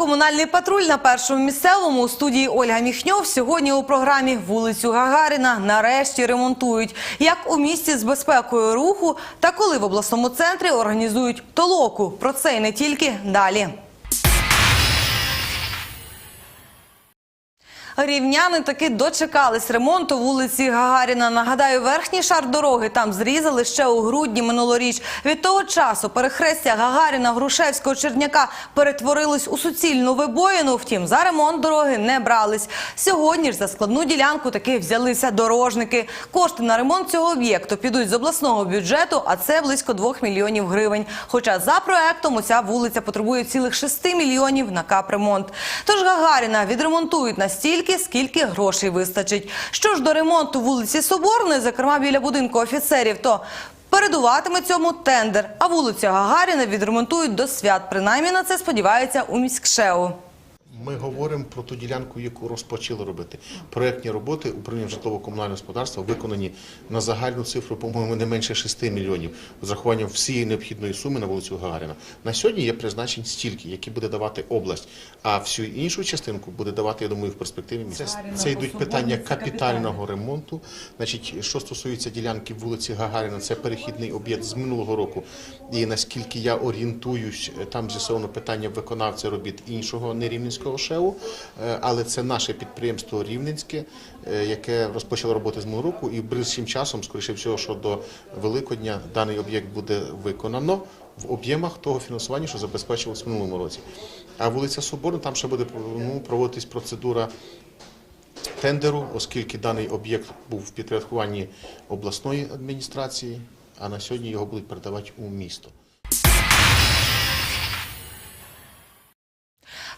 Комунальний патруль на першому місцевому у студії Ольга Міхньов. Сьогодні у програмі вулицю Гагаріна нарешті ремонтують. Як у місті з безпекою руху та коли в обласному центрі організують толоку. Про це і не тільки далі. Рівняни таки дочекались ремонту вулиці Гагаріна. Нагадаю, верхній шар дороги там зрізали ще у грудні минулоріч. Від того часу перехрестя Гагаріна, Грушевського, Черняка перетворилось у суцільну вибоїну. Втім, за ремонт дороги не брались. Сьогодні ж за складну ділянку таки взялися дорожники. Кошти на ремонт цього об'єкту підуть з обласного бюджету, а це близько 2 мільйонів гривень. Хоча за проектом уся вулиця потребує цілих 6 мільйонів на капремонт. Тож Гагаріна відремонтують настільки, скільки грошей вистачить. Що ж до ремонту вулиці Соборної, зокрема біля будинку офіцерів, то передуватиме цьому тендер. А вулицю Гагаріна відремонтують до свят. Принаймні на це сподівається у міськшеу. Ми говоримо про ту ділянку, яку розпочали робити. Проектні роботи управління житлово-комунального господарства виконані на загальну цифру, по-моєму, не менше 6 мільйонів з рахуванням всієї необхідної суми на вулицю Гагаріна. На сьогодні є призначень стільки, які буде давати область, а всю іншу частинку буде давати, я думаю, в перспективі місяць. Це йдуть питання капітального ремонту. Значить, що стосується ділянки вулиці Гагаріна, це перехідний об'єкт з минулого року. І наскільки я орієнтуюсь, там з'ясовано питання виконавця робіт іншого нерівненського Е, але це наше підприємство Рівненське, е, яке розпочало роботи з минулого року, і ближчим часом, скоріше всього, що до Великодня даний об'єкт буде виконано в об'ємах того фінансування, що забезпечувалось в минулому році. А вулиця Соборна, там ще буде ну, проводитись процедура тендеру, оскільки даний об'єкт був в підпорядкуванні обласної адміністрації, а на сьогодні його будуть передавати у місто.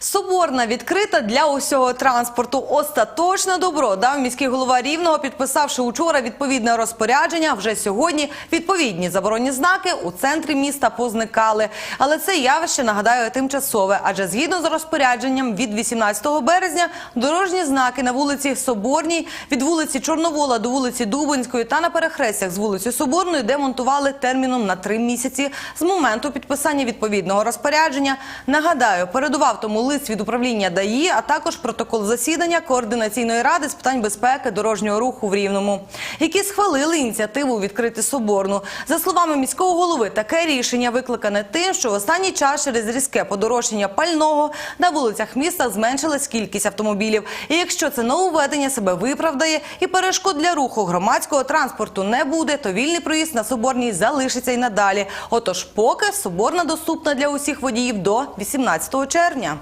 Соборна відкрита для усього транспорту. Остаточне добро дав міський голова Рівного, підписавши учора відповідне розпорядження. Вже сьогодні відповідні заборонні знаки у центрі міста позникали. Але це явище нагадаю тимчасове, адже згідно з розпорядженням від 18 березня дорожні знаки на вулиці Соборній від вулиці Чорновола до вулиці Дубинської та на перехрестях з вулиці Соборної демонтували терміном на три місяці з моменту підписання відповідного розпорядження. Нагадаю, передував тому лист від управління ДАІ, а також протокол засідання координаційної ради з питань безпеки дорожнього руху в Рівному, які схвалили ініціативу відкрити Соборну. За словами міського голови, таке рішення викликане тим, що в останній час через різке подорожчання пального на вулицях міста зменшилась кількість автомобілів. І якщо це нововведення себе виправдає і перешкод для руху громадського транспорту не буде, то вільний проїзд на Соборній залишиться й надалі. Отож, поки Соборна доступна для усіх водіїв до 18 червня.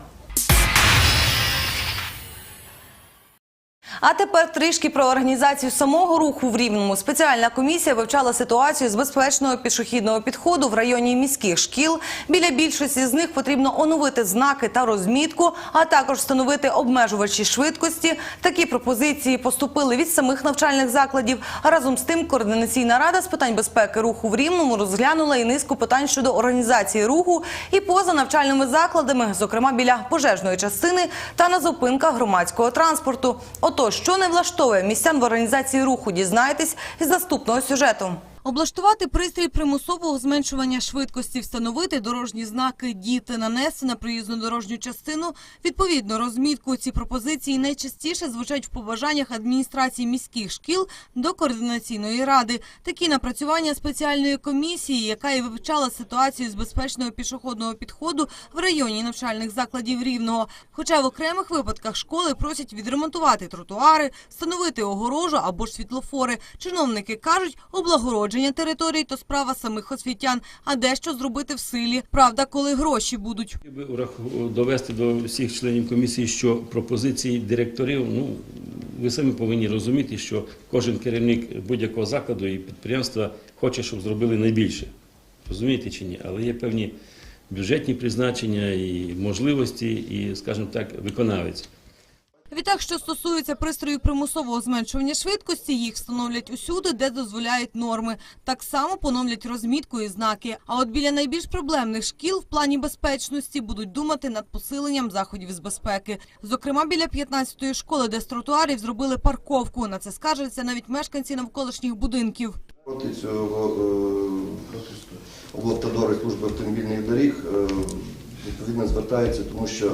А тепер трішки про організацію самого руху в Рівному. Спеціальна комісія вивчала ситуацію з безпечного пішохідного підходу в районі міських шкіл. Біля більшості з них потрібно оновити знаки та розмітку, а також встановити обмежувачі швидкості. Такі пропозиції поступили від самих навчальних закладів. Разом з тим координаційна рада з питань безпеки руху в Рівному розглянула і низку питань щодо організації руху і поза навчальними закладами, зокрема біля пожежної частини та на зупинках громадського транспорту. Отож, що не влаштовує містян в організації руху, дізнайтесь із наступного сюжету. Облаштувати пристрій примусового зменшування швидкості, встановити дорожні знаки «Діти» нанести на проїзну дорожню частину. Відповідно, розмітку ці пропозиції найчастіше звучать в побажаннях адміністрації міських шкіл до координаційної ради. Такі напрацювання спеціальної комісії, яка і вивчала ситуацію з безпечного пішохідного підходу в районі навчальних закладів Рівного. Хоча в окремих випадках школи просять відремонтувати тротуари, встановити огорожу або ж світлофори. Чиновники кажуть, облагородження територій то справа самих освітян, а дещо зробити в силі. Правда, коли гроші будуть. Хотів би урах- довести до всіх членів комісії, що пропозиції директорів, ну ви самі повинні розуміти, що кожен керівник будь-якого закладу і підприємства хоче, щоб зробили найбільше. Розумієте чи ні? Але є певні бюджетні призначення і можливості, і, скажімо так, виконавець. Відтак, що стосується пристроїв примусового зменшування швидкості, їх встановлять усюди, де дозволяють норми. Так само поновлять розмітку і знаки. А от біля найбільш проблемних шкіл в плані безпечності будуть думати над посиленням заходів з безпеки. Зокрема, біля 15-ї школи, де з тротуарів зробили парковку. На це скаржаться навіть мешканці навколишніх будинків. Проти цього е, облавтодори служби автомобільних доріг е, відповідно звертаються, тому що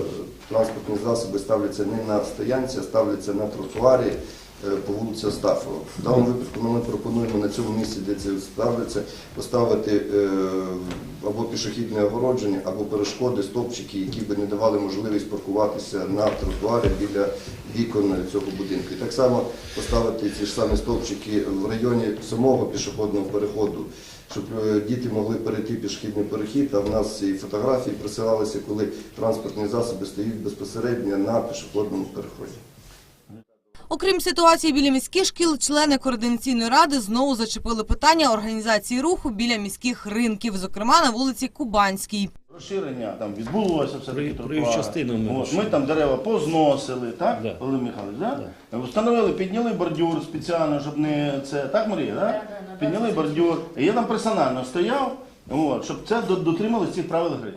транспортні засоби ставляться не на стоянці, а ставляться на тротуарі е, по вулиці Остафова. В даному випадку ми пропонуємо на цьому місці, де це ставляться, поставити е, або пішохідне огородження, або перешкоди, стовпчики, які би не давали можливість паркуватися на тротуарі біля вікон цього будинку. І так само поставити ці ж самі стовпчики в районі самого пішохідного переходу, щоб е, діти могли перейти пішохідний перехід. А в нас і фотографії присилалися, коли транспортні засоби стоять безпосередньо на пішохідному переході. Окрім ситуації біля міських шкіл, члени координаційної ради знову зачепили питання організації руху біля міських ринків, зокрема на вулиці Кубанській. Розширення там відбулося все таки частину ми От, ми там дерева позносили, так, Да. Олег Михайлович, да? Встановили, підняли бордюр спеціально, щоб не це. Так, Марія, да? Підняли бордюр. Я там персонально стояв, от, щоб це до- цих правил гри.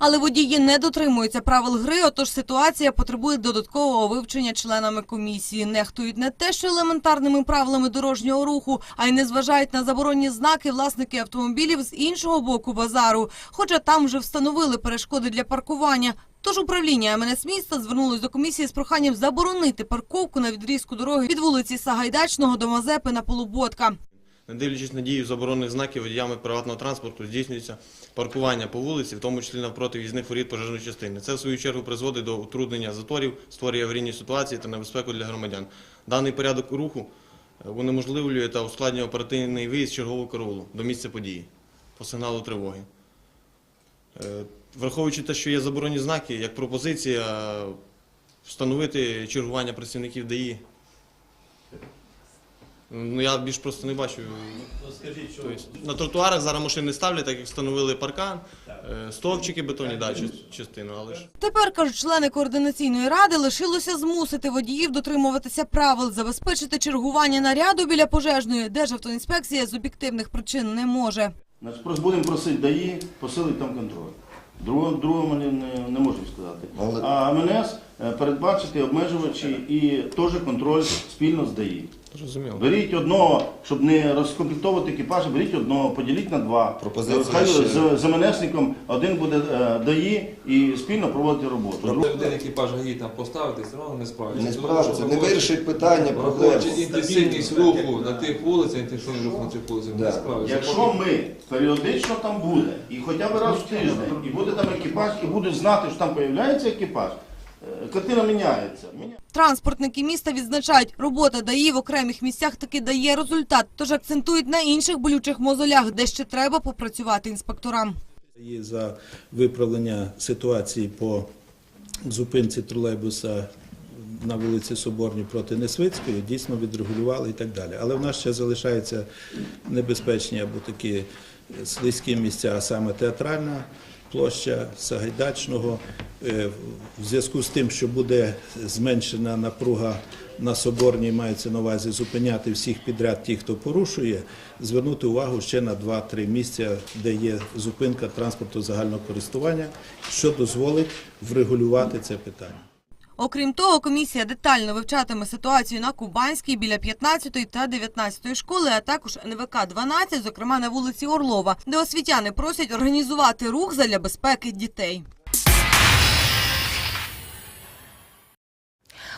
Але водії не дотримуються правил гри, отож ситуація потребує додаткового вивчення членами комісії. Нехтують не те, що елементарними правилами дорожнього руху, а й не зважають на заборонні знаки власники автомобілів з іншого боку базару. Хоча там вже встановили перешкоди для паркування. Тож управління МНС міста звернулось до комісії з проханням заборонити парковку на відрізку дороги від вулиці Сагайдачного до Мазепи на Полуботка. Не дивлячись на дію заборонених знаків водіями приватного транспорту, здійснюється паркування по вулиці, в тому числі навпроти в'їзних воріт пожежної частини. Це в свою чергу призводить до утруднення заторів, створює аварійні ситуації та небезпеку для громадян. Даний порядок руху е, унеможливлює та ускладнює оперативний виїзд чергового караулу до місця події по сигналу тривоги. Е, Враховуючи те, що є заборонені знаки, як пропозиція е, встановити чергування працівників ДАІ. Ну я більш просто не бачу. Скажіть, що Тобто, на тротуарах зараз машини ставлять, так як встановили паркан, е, стовпчики бетонні, да, частину, але ж. Тепер, кажуть члени координаційної ради, лишилося змусити водіїв дотримуватися правил, забезпечити чергування наряду біля пожежної, Державтоінспекція з об'єктивних причин не може. Значить, будемо просити ДАІ посилити там контроль. Другого, другого ми не, не, можемо сказати. Але- А МНС передбачити обмежувачі і теж контроль спільно з ДАІ. Зрозуміло. Беріть одного, щоб не розкомплектовувати екіпаж, беріть одного, поділіть на два. Пропозиція Хай ще- з, з МНСником один буде е, ДАІ і спільно проводити роботу. Друг- Один екіпаж ГАІ там поставити, все одно не справиться. Не справиться, не вирішить питання, проблем. Враховуючи інтенсивність руху на тих вулицях, інтенсивність руху на цих вулицях, Да. не справиться. Якщо ми періодично там буде, і хоча б раз в тиждень, і буде там екіпаж, і будуть знати, що там з'являється екіпаж, е, картина міняється. Міня- Транспортники міста відзначають, робота ДАІ в окремих місцях таки дає результат, тож акцентують на інших болючих мозолях, де ще треба попрацювати інспекторам. І за виправлення ситуації по зупинці тролейбуса на вулиці Соборній проти Несвицької дійсно відрегулювали і так далі. Але в нас ще залишаються небезпечні або такі слизькі місця, а саме театральна площа Сагайдачного. Е, В зв'язку з тим, що буде зменшена напруга на Соборній, мається на увазі зупиняти всіх підряд, ті, хто порушує, звернути увагу ще на 2-3 місця, де є зупинка транспорту загального користування, що дозволить врегулювати це питання. Окрім того, комісія детально вивчатиме ситуацію на Кубанській біля 15 та 19 школи, а також НВК 12, зокрема на вулиці Орлова, де освітяни просять організувати рух задля безпеки дітей.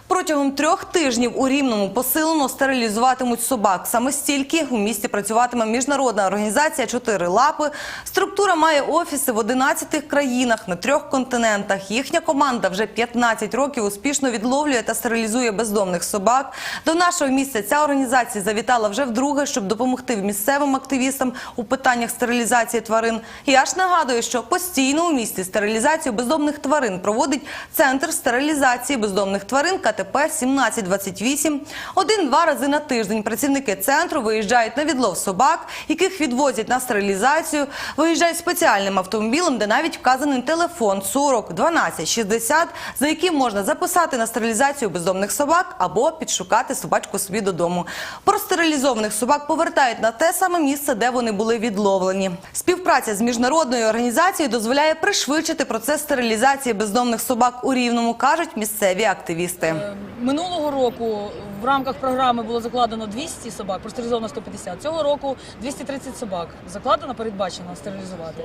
Протягом трьох тижнів у Рівному посилено стерилізуватимуть собак. Саме стільки у місті працюватиме міжнародна організація «Чотири лапи». Структура має офіси в 11 країнах на трьох континентах. Їхня команда вже 15 років успішно відловлює та стерилізує бездомних собак. До нашого місця ця організація завітала вже вдруге, щоб допомогти місцевим активістам у питаннях стерилізації тварин. Я ж нагадую, що постійно у місті стерилізацію бездомних тварин проводить центр стерилізації бездомних тварин КТП 1728. Один-два рази на тиждень працівники центру виїжджають на відлов собак, яких відвозять на стерилізацію. Виїжджають спеціальним автомобілем, де навіть вказаний телефон 40 12 60, за яким можна записати на стерилізацію бездомних собак або підшукати собачку собі додому. Простерилізованих собак повертають на те саме місце, де вони були відловлені. Співпраця з міжнародною організацією дозволяє пришвидшити процес стерилізації бездомних собак у Рівному, кажуть місцеві активісти. Минулого року в рамках програми було закладено 200 собак, простерилізовано 150. Цього року 230 собак закладено, передбачено стерилізувати.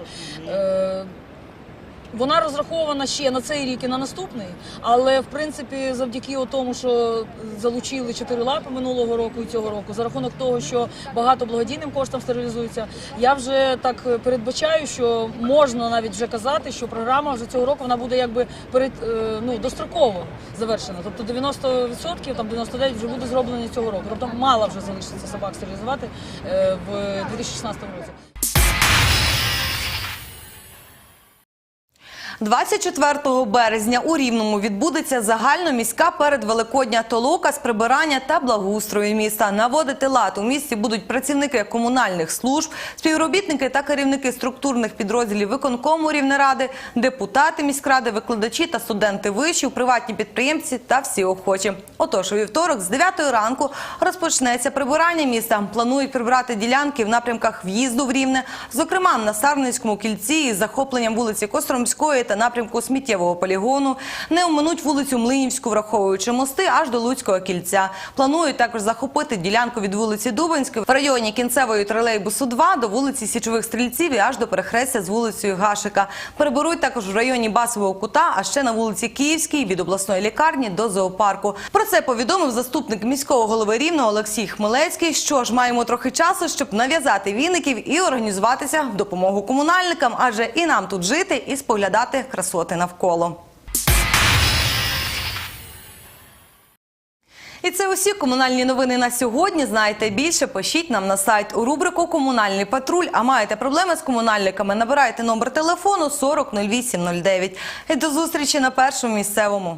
Вона розрахована ще на цей рік і на наступний, але в принципі, завдяки тому, що залучили чотири лапи минулого року і цього року, за рахунок того, що багато благодійним коштом стерилізується, я вже так передбачаю, що можна навіть вже казати, що програма вже цього року вона буде якби перед е, ну достроково завершена. Тобто 90%, там 99% вже буде зроблено цього року. Тобто мало вже залишиться собак стерилізувати е, в 2016 році. 24 березня у Рівному відбудеться загальноміська передвеликодня толока з прибирання та благоустрою міста. Наводити лад у місті будуть працівники комунальних служб, співробітники та керівники структурних підрозділів виконкому Рівнеради, депутати міськради, викладачі та студенти вишів, приватні підприємці та всі охочі. Отож, у вівторок з 9 ранку розпочнеться прибирання міста. Планують прибрати ділянки в напрямках в'їзду в Рівне, зокрема на Сарницькому кільці із захопленням вулиці Костромської та напрямку сміттєвого полігону. Не оминуть вулицю Млинівську, враховуючи мости аж до Луцького кільця. Планують також захопити ділянку від вулиці Дубинської в районі кінцевої тролейбусу 2 до вулиці Січових стрільців і аж до перехрестя з вулицею Гашика. Переберуть також в районі Басового кута, а ще на вулиці Київській від обласної лікарні до зоопарку. Про це повідомив заступник міського голови Рівного Олексій Хмелецький. Що ж, маємо трохи часу, щоб нав'язати віників і організуватися в допомогу комунальникам, адже і нам тут жити і споглядати красоти навколо. І це усі комунальні новини на сьогодні. Знаєте більше, пишіть нам на сайт у рубрику Комунальний патруль. А маєте проблеми з комунальниками? Набирайте номер телефону 40 08 09. І до зустрічі на першому місцевому.